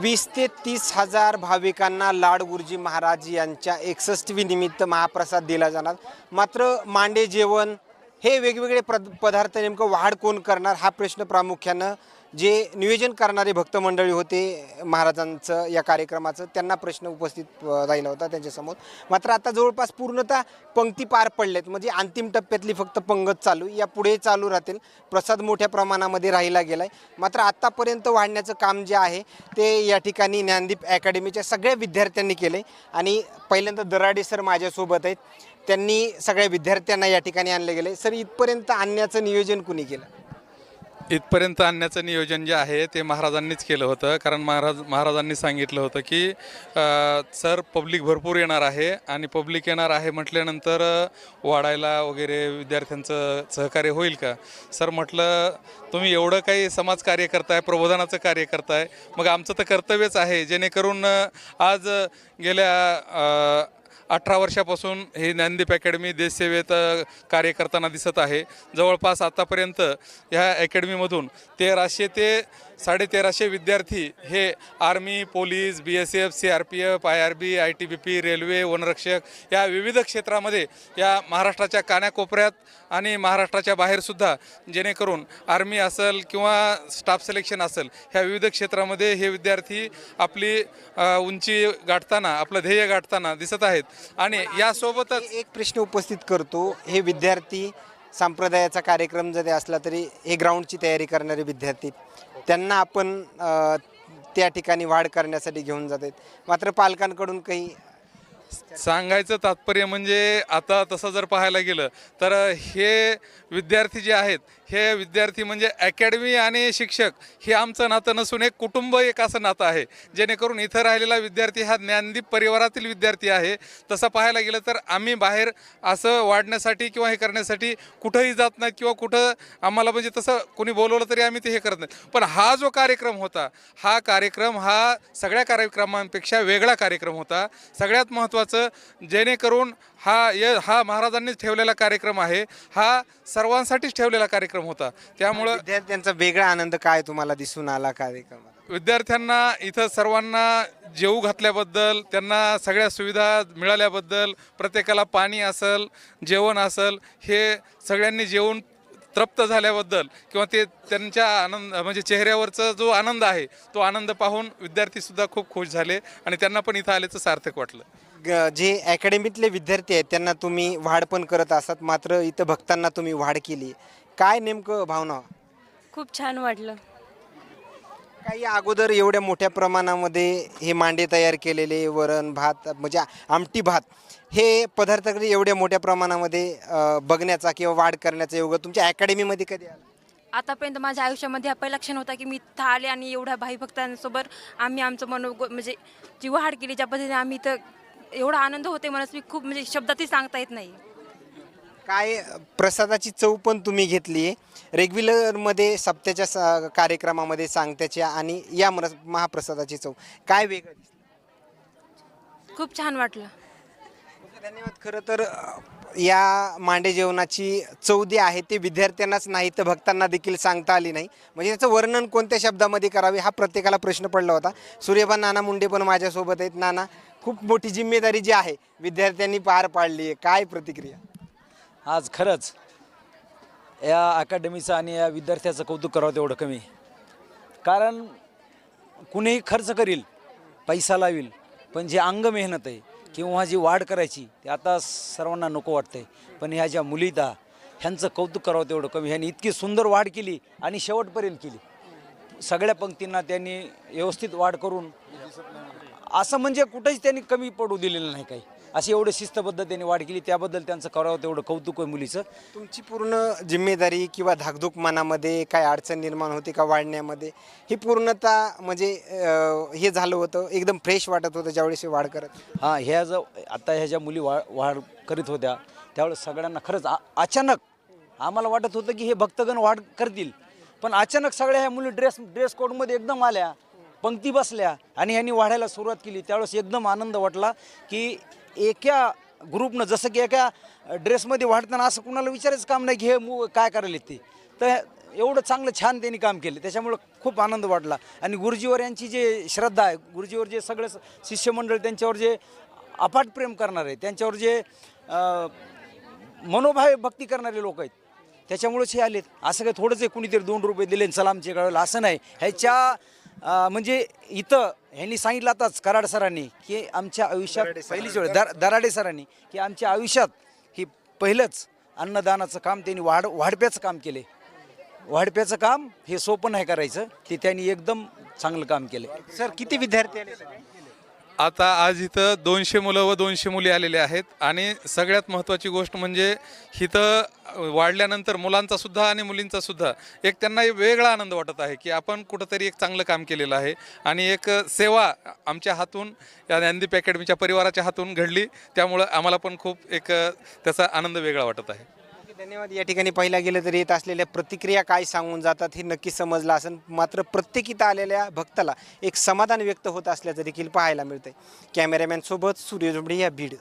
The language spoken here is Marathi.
वीस ते तीस हजार भाविकांना लाड गुरुजी महाराज यांच्या एकसष्टवी निमित्त महाप्रसाद दिला जाणार. मात्र मांडे जेवण हे वेगवेगळे प्र पदार्थ नेमकं वाढ कोण करणार हा प्रश्न प्रामुख्यानं जे नियोजन करणारे भक्त मंडळी होते महाराजांचं या कार्यक्रमाचं त्यांना प्रश्न उपस्थित राहिला होता त्यांच्यासमोर. मात्र आता जवळपास पूर्णतः पंक्ती पार पडल्यात म्हणजे अंतिम टप्प्यातली फक्त पंगत चालू या पुढे चालू राहतील. प्रसाद मोठ्या प्रमाणामध्ये राहिला गेला आहे मात्र आत्तापर्यंत वाढण्याचं काम जे आहे ते या ठिकाणी ज्ञानदीप अकॅडमीच्या सगळ्या विद्यार्थ्यांनी केलं आहे आणि पहिल्यांदा दराडे सर माझ्यासोबत आहेत. त्यांनी सगळ्या विद्यार्थ्यांना या ठिकाणी आणलं गेलं आहे सर इथपर्यंत आणण्याचं नियोजन कुणी केलं? इथपर्यंत आणण्याचं नियोजन जे आहे ते महाराजांनीच केलं होतं. कारण महाराज महाराजांनी सांगितलं होतं की सर पब्लिक भरपूर येणार आहे आणि पब्लिक येणार आहे म्हटल्यानंतर वाढायला वगैरे विद्यार्थ्यांचं सहकार्य होईल का? सर म्हटलं तुम्ही एवढं काही समाजकार्य करताय प्रबोधनाचं कार्य करताय मग आमचं तर कर्तव्यच आहे. जेणेकरून आज गेल्या अठरा वर्षापासून हे ज्ञानदीप अकॅडमी देशसेवेत कार्य करताना दिसत आहे. जवळपास आतापर्यंत ह्या अकॅडमीमधून तेराशे ते साडेतेराशे विद्यार्थी हे army police B S F C R P F I R B I T B P railway वनरक्षक या विविध क्षेत्रामध्ये या महाराष्ट्राच्या कानाकोपऱ्यात आणि महाराष्ट्राच्या बाहेरसुद्धा जेणेकरून आर्मी असेल किंवा स्टाफ सिलेक्शन असेल ह्या विविध क्षेत्रामध्ये हे विद्यार्थी आपली उंची गाठताना आपलं ध्येय गाठताना दिसत आहेत. आणि यासोबतच एक प्रश्न उपस्थित करतो हे विद्यार्थी संप्रदायाचा कार्यक्रम जरी असला तरी हे ग्राउंडची तयारी करणारे विद्यार्थी. त्यांना आपण त्या ठिकाणी वाढ करण्यासाठी घेऊन जात आहेत. मात्र पालकांकडून काही सांगायचं तात्पर्य म्हणजे आता तसं जर पाहायला गेलं तर हे विद्यार्थी जे आहेत हे विद्यार्थी म्हणजे अकॅडमी आणि शिक्षक हे आमचं नातं नसून एक कुटुंब एक असं नातं आहे. जेणेकरून इथं राहिलेला विद्यार्थी हा ज्ञानदीप परिवारातील विद्यार्थी आहे. तसं पाहायला गेलं तर आम्ही बाहेर असं वाढण्यासाठी किंवा हे करण्यासाठी कुठंही जात नाही किंवा कुठं आम्हाला म्हणजे तसं कोणी बोलवलं तरी आम्ही ते हे करत नाही. पण हा जो कार्यक्रम होता हा कार्यक्रम हा सगळ्या कार्यक्रमांपेक्षा वेगळा कार्यक्रम होता. सगळ्यात महत्त्वाचं जेणेकरून हा य हा महाराजांनीच ठेवलेला कार्यक्रम आहे. हा सर्वांसाठीच ठेवलेला कार्यक्रम होता. त्यामुळं विद्यार्थ्यांचा वेगळा आनंद काय तुम्हाला दिसून आला कार्यक्रमात? विद्यार्थ्यांना इथं सर्वांना जेऊ घातल्याबद्दल त्यांना सगळ्या सुविधा मिळाल्याबद्दल प्रत्येकाला पाणी असेल जेवण असेल हे सगळ्यांनी जेवून तृप्त झाल्याबद्दल किंवा ते त्यांच्या आनंद म्हणजे चेहऱ्यावरचा जो आनंद आहे तो आनंद पाहून विद्यार्थीसुद्धा खूप खुश झाले आणि त्यांना पण इथं आल्याचं सार्थक वाटलं. ग- जे अकॅडमीतले विद्यार्थी आहेत त्यांना तुम्ही वाढ पण करत असतात मात्र इथं भक्तांना तुम्ही वाढ केली. काय नेमकं भावना? खूप छान वाटलं. काही अगोदर एवढ्या मोठ्या प्रमाणामध्ये हे मांडे तयार केलेले वरण भात म्हणजे आमटी भात हे पदार्थाकडे एवढ्या मोठ्या प्रमाणामध्ये अ, बघण्याचा किंवा वाढ करण्याचा योग तुमच्या अकॅडमीमध्ये कधी आला? आतापर्यंत माझ्या आयुष्यामध्ये हा पहिला क्षण होता की मी इथं आले आणि एवढ्या भाई भक्तांसोबत आम्ही आमचं मनो म्हणजे जी वाढ केली ज्या पद्धतीने आम्ही इथं एवढा आनंद होते मला मी खूप म्हणजे शब्दातही सांगता येत नाही. काय प्रसादाची चव पण तुम्ही घेतली आहे. रेग्युलरमध्ये सप्त्याच्या स- कार्यक्रमामध्ये सांगत्याच्या आणि या मर- महाप्रसादाची चव. काय वेगळं? खूप छान वाटलं. धन्यवाद. खरं तर या मांडे जेवणाची चौदी आहे ते विद्यार्थ्यांनाच नाही तर भक्तांना देखील सांगता आली नाही. म्हणजे त्याचं वर्णन कोणत्या शब्दामध्ये करावे हा प्रत्येकाला प्रश्न पडला होता. सूर्यबा नाना मुंडे पण माझ्यासोबत आहेत. नाना खूप मोठी जिम्मेदारी जी आहे विद्यार्थ्यांनी पार पाडली आहे. काय प्रतिक्रिया? आज खरंच या अकॅडमीचं आणि या विद्यार्थ्याचं कौतुक करावं तेवढं कमी. कारण कुणीही खर्च करील पैसा लावील पण जे अंग मेहनत आहे किंवा जी वाढ करायची ते आता सर्वांना नको वाटतंय. पण ह्या ज्या मुलीदा ह्यांचं कौतुक करावं तेवढं कमी. ह्यांनी इतकी सुंदर वाढ केली आणि शेवटपर्यंत केली. सगळ्या पंक्तींना त्यांनी व्यवस्थित वाढ करून असं म्हणजे कुठंच त्यांनी कमी पडू दिलेलं नाही काही. अशी एवढं शिस्तबद्ध त्यांनी वाढ केली त्याबद्दल त्यांचं करावं तेवढं कौतुक आहे मुलीचं. तुमची पूर्ण जिम्मेदारी किंवा धाकधूक मनामध्ये काय अडचण निर्माण होते का वाढण्यामध्ये? ही पूर्णतः म्हणजे अ, हे झालं होतं एकदम फ्रेश वाटत होतं ज्यावेळेस हे वाढ करत. हां ह्या जर आता ह्या ज्या मुली वा वाढ करीत होत्या त्यावेळेस सगळ्यांना खरंच आ अचानक आम्हाला वाटत होतं की हे भक्तगण वाढ करतील. पण अचानक सगळ्या ह्या मुली ड्रेस ड्रेस कोडमध्ये एकदम आल्या. पंक्ती बसल्या आणि ह्यांनी वाढायला सुरुवात केली. त्यावेळेस एकदम आनंद वाटला की एका ग्रुपनं जसं की एका ड्रेसमध्ये वाढताना असं कुणाला विचारायचं काम नाही की हे मु काय करायला ते. तर एवढं चांगलं छान त्यांनी काम केलं. त्याच्यामुळं खूप आनंद वाटला. आणि गुरुजीवर यांची जे श्रद्धा आहे गुरुजीवर जे सगळं शिष्यमंडळ त्यांच्यावर जे अफाट प्रेम करणार आहे त्यांच्यावर जे मनोभावे भक्ती करणारे लोक आहेत त्याच्यामुळेच हे आलेत. असं काही थोडंच आहे कुणीतरी दोन रुपये दिले चला सलामचे कळवलं असं नाही. ह्याच्या म्हणजे इथं ह्यांनी सांगितलं आताच कराड सरांनी की आमच्या आयुष्यात पहिलीच वेळ दर दराडे सरांनी की आमच्या आयुष्यात ही पहिलंच अन्नदानाचं काम त्यांनी वाढ वाढप्याचं काम केले. वाढप्याचं काम हे सोपं नाही करायचं ते त्यांनी एकदम चांगलं काम केलं. सर किती विद्यार्थी आले? आता आज इथं दोनशे मुलं व दोनशे मुली आलेले आहेत आणि सगळ्यात महत्त्वाची गोष्ट म्हणजे इथं वाढल्यानंतर मुलांचा सुद्धा आणि मुलींचा सुद्धा एक त्यांना एक वेगळा आनंद वाटत आहे की आपण कुठंतरी एक चांगलं काम केलेलं आहे आणि एक सेवा आमच्या हातून या ज्ञानदीप अकॅडमीच्या परिवाराच्या हातून घडली. त्यामुळं आम्हाला पण खूप एक त्याचा आनंद वेगळा वाटत आहे. धन्यवाद. या ठिकाणी पाहिला गेलं तर येत असलेल्या प्रतिक्रिया काय सांगून जातात हे नक्की समजलं असेल. मात्र प्रत्येक इथं आलेल्या भक्ताला एक समाधान व्यक्त होत असल्याचं देखील पाहायला मिळतंय. कॅमेरामॅनसोबत सूर्य झुंबडे या बीड.